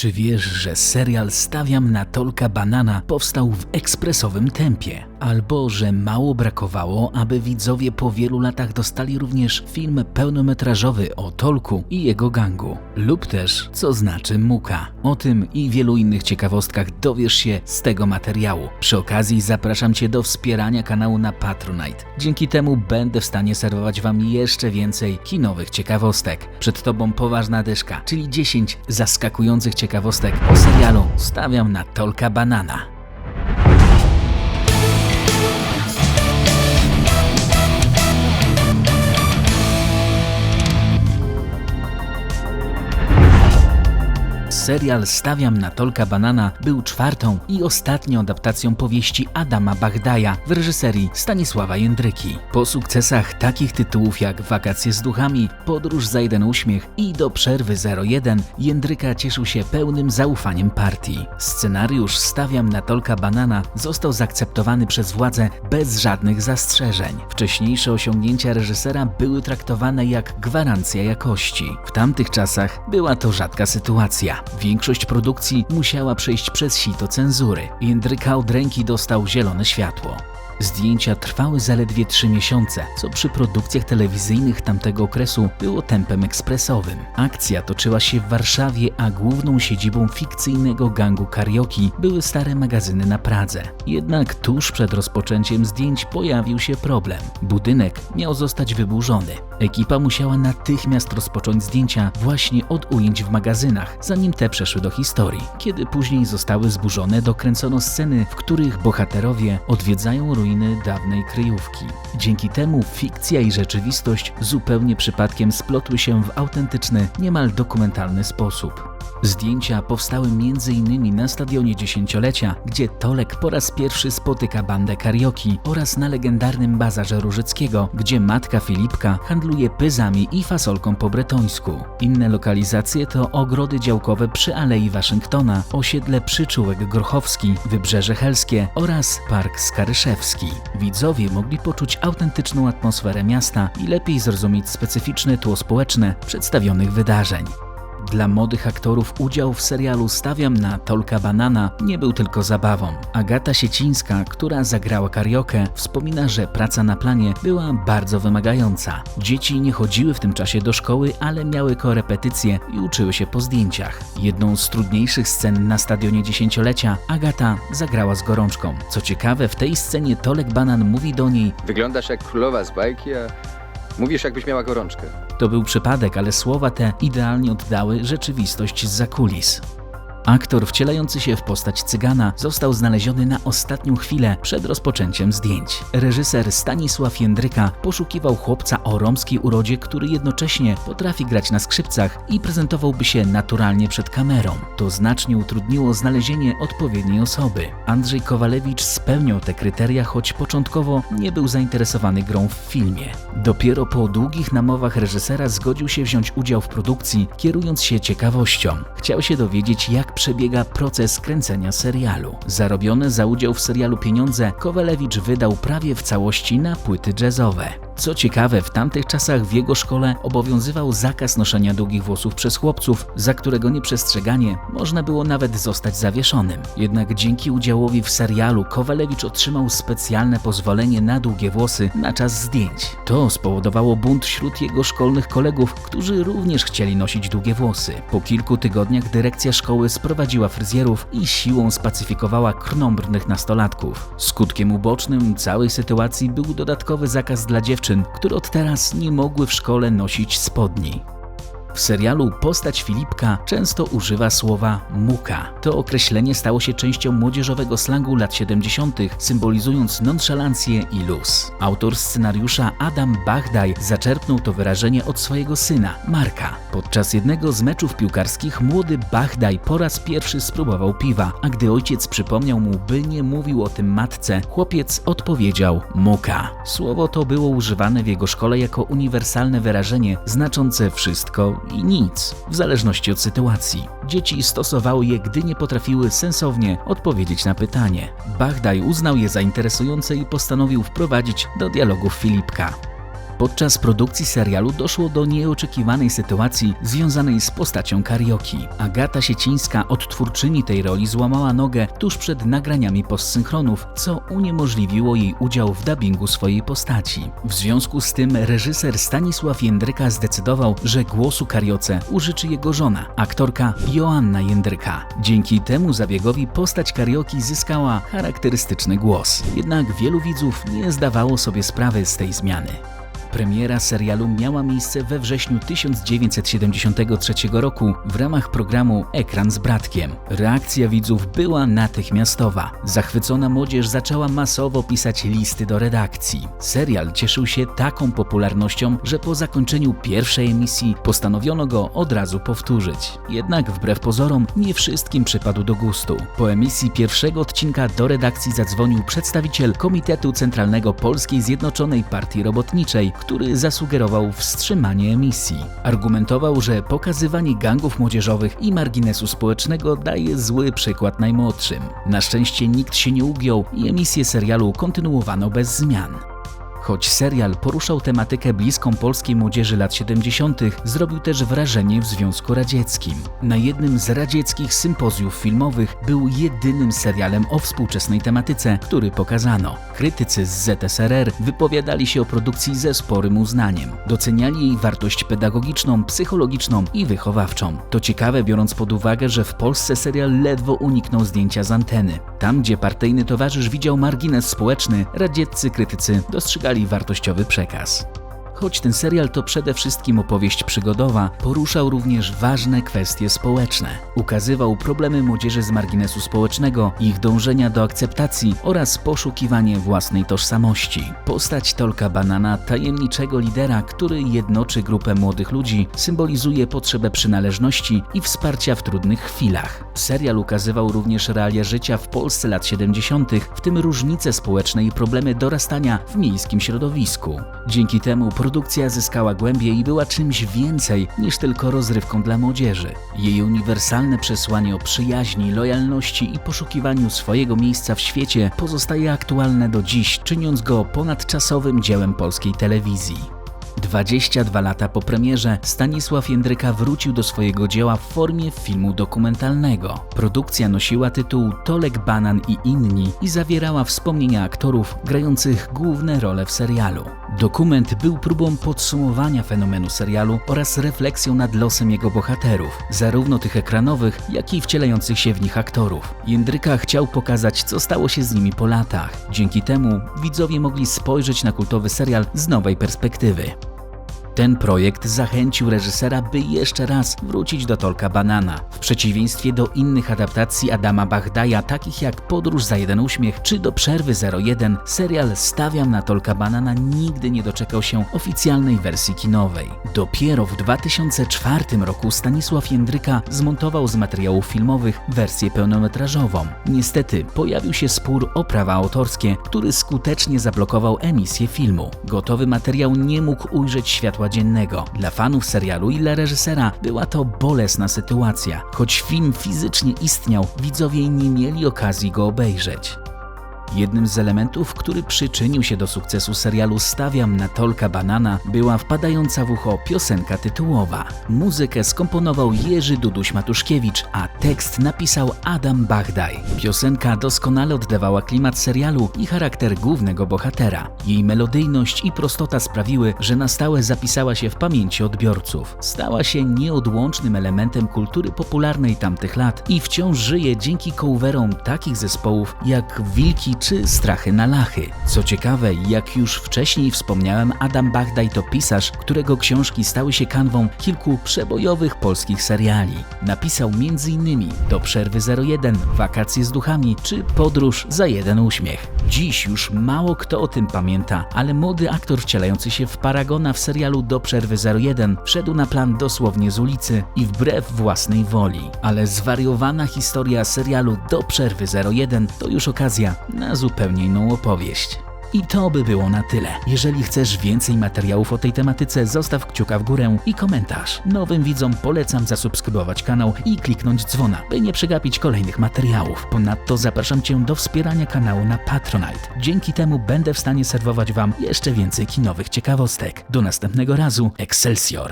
Czy wiesz, że serial Stawiam na Tolka Banana powstał w ekspresowym tempie? Albo że mało brakowało, aby widzowie po wielu latach dostali również film pełnometrażowy o Tolku i jego gangu? Lub też, co znaczy muka? O tym i wielu innych ciekawostkach dowiesz się z tego materiału. Przy okazji zapraszam Cię do wspierania kanału na Patronite. Dzięki temu będę w stanie serwować Wam jeszcze więcej kinowych ciekawostek. Przed Tobą poważna dyszka, czyli 10 zaskakujących ciekawostek o serialu Stawiam na Tolka Banana. Serial Stawiam na Tolka Banana był czwartą i ostatnią adaptacją powieści Adama Bagdaja w reżyserii Stanisława Jędryki. Po sukcesach takich tytułów jak Wakacje z duchami, Podróż za jeden uśmiech i Do przerwy 01 Jędryka cieszył się pełnym zaufaniem partii. Scenariusz Stawiam na Tolka Banana został zaakceptowany przez władze bez żadnych zastrzeżeń. Wcześniejsze osiągnięcia reżysera były traktowane jak gwarancja jakości. W tamtych czasach była to rzadka sytuacja. Większość produkcji musiała przejść przez sito cenzury. Jędryka od ręki dostał zielone światło. Zdjęcia trwały zaledwie trzy miesiące, co przy produkcjach telewizyjnych tamtego okresu było tempem ekspresowym. Akcja toczyła się w Warszawie, a główną siedzibą fikcyjnego gangu karaoke były stare magazyny na Pradze. Jednak tuż przed rozpoczęciem zdjęć pojawił się problem. Budynek miał zostać wyburzony. Ekipa musiała natychmiast rozpocząć zdjęcia właśnie od ujęć w magazynach, zanim te przeszły do historii. Kiedy później zostały zburzone, dokręcono sceny, w których bohaterowie odwiedzają ruiny dawnej kryjówki. Dzięki temu fikcja i rzeczywistość zupełnie przypadkiem splotły się w autentyczny, niemal dokumentalny sposób. Zdjęcia powstały m.in. na stadionie dziesięciolecia, gdzie Tolek po raz pierwszy spotyka bandę karaoke oraz na legendarnym bazarze Różyckiego, gdzie matka Filipka handluje pyzami i fasolką po bretońsku. Inne lokalizacje to ogrody działkowe przy Alei Waszyngtona, osiedle Przyczółek Grochowski, Wybrzeże Helskie oraz Park Skaryszewski. Widzowie mogli poczuć autentyczną atmosferę miasta i lepiej zrozumieć specyficzne tło społeczne przedstawionych wydarzeń. Dla młodych aktorów udział w serialu Stawiam na Tolka Banana nie był tylko zabawą. Agata Siecińska, która zagrała kariokę, wspomina, że praca na planie była bardzo wymagająca. Dzieci nie chodziły w tym czasie do szkoły, ale miały korepetycje i uczyły się po zdjęciach. Jedną z trudniejszych scen na stadionie dziesięciolecia Agata zagrała z gorączką. Co ciekawe, w tej scenie Tolek Banan mówi do niej Wyglądasz jak królowa z bajki, a mówisz jakbyś miała gorączkę. To był przypadek, ale słowa te idealnie oddały rzeczywistość z zakulis. Aktor wcielający się w postać cygana został znaleziony na ostatnią chwilę przed rozpoczęciem zdjęć. Reżyser Stanisław Jędryka poszukiwał chłopca o romskiej urodzie, który jednocześnie potrafi grać na skrzypcach i prezentowałby się naturalnie przed kamerą. To znacznie utrudniło znalezienie odpowiedniej osoby. Andrzej Kowalewicz spełniał te kryteria, choć początkowo nie był zainteresowany grą w filmie. Dopiero po długich namowach reżysera zgodził się wziąć udział w produkcji, kierując się ciekawością. Chciał się dowiedzieć, jak przebiega proces kręcenia serialu. Zarobione za udział w serialu pieniądze Kowalewicz wydał prawie w całości na płyty jazzowe. Co ciekawe, w tamtych czasach w jego szkole obowiązywał zakaz noszenia długich włosów przez chłopców, za którego nieprzestrzeganie można było nawet zostać zawieszonym. Jednak dzięki udziałowi w serialu Kowalewicz otrzymał specjalne pozwolenie na długie włosy na czas zdjęć. To spowodowało bunt wśród jego szkolnych kolegów, którzy również chcieli nosić długie włosy. Po kilku tygodniach dyrekcja szkoły sprowadziła fryzjerów i siłą spacyfikowała krnąbrnych nastolatków. Skutkiem ubocznym całej sytuacji był dodatkowy zakaz dla dziewczyn, które od teraz nie mogły w szkole nosić spodni. W serialu postać Filipka często używa słowa muka. To określenie stało się częścią młodzieżowego slangu lat 70., symbolizując nonszalancję i luz. Autor scenariusza Adam Bagdaj zaczerpnął to wyrażenie od swojego syna, Marka. Podczas jednego z meczów piłkarskich młody Bagdaj po raz pierwszy spróbował piwa, a gdy ojciec przypomniał mu, by nie mówił o tym matce, chłopiec odpowiedział muka. Słowo to było używane w jego szkole jako uniwersalne wyrażenie znaczące wszystko i nic, w zależności od sytuacji. Dzieci stosowały je, gdy nie potrafiły sensownie odpowiedzieć na pytanie. Bagdaj uznał je za interesujące i postanowił wprowadzić do dialogów Filipka. Podczas produkcji serialu doszło do nieoczekiwanej sytuacji związanej z postacią Karioki. Agata Siecińska, odtwórczyni tej roli, złamała nogę tuż przed nagraniami postsynchronów, co uniemożliwiło jej udział w dubbingu swojej postaci. W związku z tym reżyser Stanisław Jędryka zdecydował, że głosu Karioce użyczy jego żona, aktorka Joanna Jędryka. Dzięki temu zabiegowi postać Karioki zyskała charakterystyczny głos. Jednak wielu widzów nie zdawało sobie sprawy z tej zmiany. Premiera serialu miała miejsce we wrześniu 1973 roku w ramach programu Ekran z Bratkiem. Reakcja widzów była natychmiastowa. Zachwycona młodzież zaczęła masowo pisać listy do redakcji. Serial cieszył się taką popularnością, że po zakończeniu pierwszej emisji postanowiono go od razu powtórzyć. Jednak wbrew pozorom nie wszystkim przypadł do gustu. Po emisji pierwszego odcinka do redakcji zadzwonił przedstawiciel Komitetu Centralnego Polskiej Zjednoczonej Partii Robotniczej, który zasugerował wstrzymanie emisji. Argumentował, że pokazywanie gangów młodzieżowych i marginesu społecznego daje zły przykład najmłodszym. Na szczęście nikt się nie ugiął i emisję serialu kontynuowano bez zmian. Choć serial poruszał tematykę bliską polskiej młodzieży lat 70., zrobił też wrażenie w Związku Radzieckim. Na jednym z radzieckich sympozjów filmowych był jedynym serialem o współczesnej tematyce, który pokazano. Krytycy z ZSRR wypowiadali się o produkcji ze sporym uznaniem. Doceniali jej wartość pedagogiczną, psychologiczną i wychowawczą. To ciekawe, biorąc pod uwagę, że w Polsce serial ledwo uniknął zdjęcia z anteny. Tam, gdzie partyjny towarzysz widział margines społeczny, radzieccy krytycy dostrzegali wartościowy przekaz. Choć ten serial to przede wszystkim opowieść przygodowa, poruszał również ważne kwestie społeczne. Ukazywał problemy młodzieży z marginesu społecznego, ich dążenia do akceptacji oraz poszukiwanie własnej tożsamości. Postać Tolka Banana, tajemniczego lidera, który jednoczy grupę młodych ludzi, symbolizuje potrzebę przynależności i wsparcia w trudnych chwilach. Serial ukazywał również realia życia w Polsce lat 70., w tym różnice społeczne i problemy dorastania w miejskim środowisku. Dzięki temu produkcja zyskała głębię i była czymś więcej niż tylko rozrywką dla młodzieży. Jej uniwersalne przesłanie o przyjaźni, lojalności i poszukiwaniu swojego miejsca w świecie pozostaje aktualne do dziś, czyniąc go ponadczasowym dziełem polskiej telewizji. 22 lata po premierze Stanisław Jędryka wrócił do swojego dzieła w formie filmu dokumentalnego. Produkcja nosiła tytuł Tolek Banan i inni i zawierała wspomnienia aktorów grających główne role w serialu. Dokument był próbą podsumowania fenomenu serialu oraz refleksją nad losem jego bohaterów, zarówno tych ekranowych, jak i wcielających się w nich aktorów. Jędryka chciał pokazać, co stało się z nimi po latach. Dzięki temu widzowie mogli spojrzeć na kultowy serial z nowej perspektywy. Ten projekt zachęcił reżysera, by jeszcze raz wrócić do Tolka Banana. W przeciwieństwie do innych adaptacji Adama Bagdaja, takich jak Podróż za jeden uśmiech czy Do przerwy 01, serial Stawiam na Tolka Banana nigdy nie doczekał się oficjalnej wersji kinowej. Dopiero w 2004 roku Stanisław Jędryka zmontował z materiałów filmowych wersję pełnometrażową. Niestety pojawił się spór o prawa autorskie, który skutecznie zablokował emisję filmu. Gotowy materiał nie mógł ujrzeć światła dziennego. Dla fanów serialu i dla reżysera była to bolesna sytuacja. Choć film fizycznie istniał, widzowie nie mieli okazji go obejrzeć. Jednym z elementów, który przyczynił się do sukcesu serialu Stawiam na Tolka Banana, była wpadająca w ucho piosenka tytułowa. Muzykę skomponował Jerzy Duduś Matuszkiewicz, a tekst napisał Adam Bagdaj. Piosenka doskonale oddawała klimat serialu i charakter głównego bohatera. Jej melodyjność i prostota sprawiły, że na stałe zapisała się w pamięci odbiorców. Stała się nieodłącznym elementem kultury popularnej tamtych lat i wciąż żyje dzięki coverom takich zespołów jak Wilki czy Strachy na Lachy. Co ciekawe, jak już wcześniej wspomniałem, Adam Bagdaj to pisarz, którego książki stały się kanwą kilku przebojowych polskich seriali. Napisał m.in. Do przerwy 01, Wakacje z duchami czy Podróż za jeden uśmiech. Dziś już mało kto o tym pamięta, ale młody aktor wcielający się w Paragona w serialu Do przerwy 01 wszedł na plan dosłownie z ulicy i wbrew własnej woli. Ale zwariowana historia serialu Do przerwy 01 to już okazja na zupełnie inną opowieść. I to by było na tyle. Jeżeli chcesz więcej materiałów o tej tematyce, zostaw kciuka w górę i komentarz. Nowym widzom polecam zasubskrybować kanał i kliknąć dzwona, by nie przegapić kolejnych materiałów. Ponadto zapraszam Cię do wspierania kanału na Patronite. Dzięki temu będę w stanie serwować Wam jeszcze więcej kinowych ciekawostek. Do następnego razu, Excelsior!